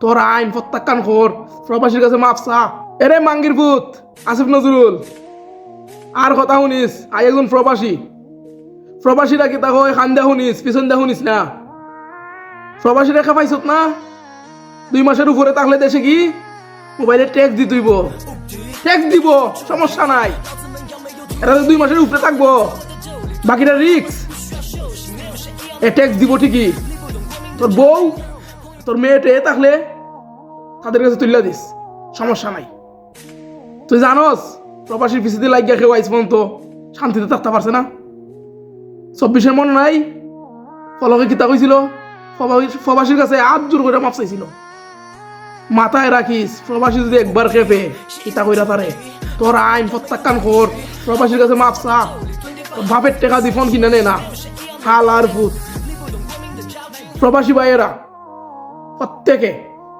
তোর আইন প্রত্যাখ্যান কর। প্রবাসীর কাছে মাপসা এরে মাঙ্গির পুত, আসিফ নজরুল। আর কথা শুনিস, আই একজন প্রবাসী। প্রবাসীরা কি তাকে খান্দা শুনিস, পিছন দা শুনিস না? প্রবাসী রেখা পাইছত না? দুই মাসের উপরে তাহলে দেশে কি? মোবাইলে ট্যাক্স দি তুইব। ট্যাক্স দিব, সমস্যা নাই। এটা দুই মাসের উপরে থাকব। বাকিটা রিক্স। এ ট্যাক্স দিব ঠিকই। তোর বউ তোর মেয়েটে থাকলে তাদের কাছে তুলে দিস। সমস্যা নাই। তুই জানোস, প্রবাসীর পিছিয়ে লাগিয়া কেউ আইস পর্যন্ত শান্তিতে থাকতে পারছে না। চব্বিশের মনে নাই, ফলকে কিতা কইছিল? প্রবাসীর কাছে আট জোর করে মাপ চাইছিল। মাথায় রাখিস, প্রবাসী যদি একবার খেপে, কিতা কইরা তারে? তোর আইন প্রত্যাখ্যান কর, প্রবাসীর কাছে মাপ চা। বাপের টেকা দি ফোন কিনে নে না। হাল আর ভূত। প্রবাসী ভাইয়েরা প্রত্যেকে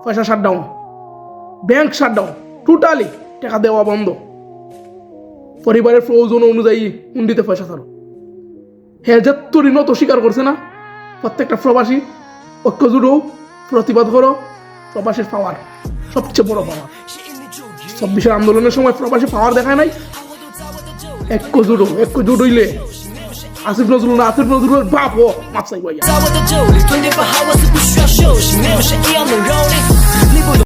পয়সা শাটডাউন ব্যাংক শাটডাউন টোটালি টাকা দেওয়া বন্ধ। পরিবারের প্রয়োজন অনুযায়ী হুন্ডিতে পয়সা ছাড়ো। হ্যাঁ যে তোর ঋণ তো স্বীকার করছে না, প্রত্যেকটা প্রবাসী ঐক্য জুড়ো প্রতিবাদ করো, প্রবাসীর পাওয়ার সবচেয়ে বড় পাওয়ার চব্বিশের আন্দোলনের সময় প্রবাসী পাওয়ার দেখায় নাই। ঐক্য জুড়ো ঐক্য হইলে আসিফ নজরুল আসিফ নজরুলের বাপ ও ভাইয়া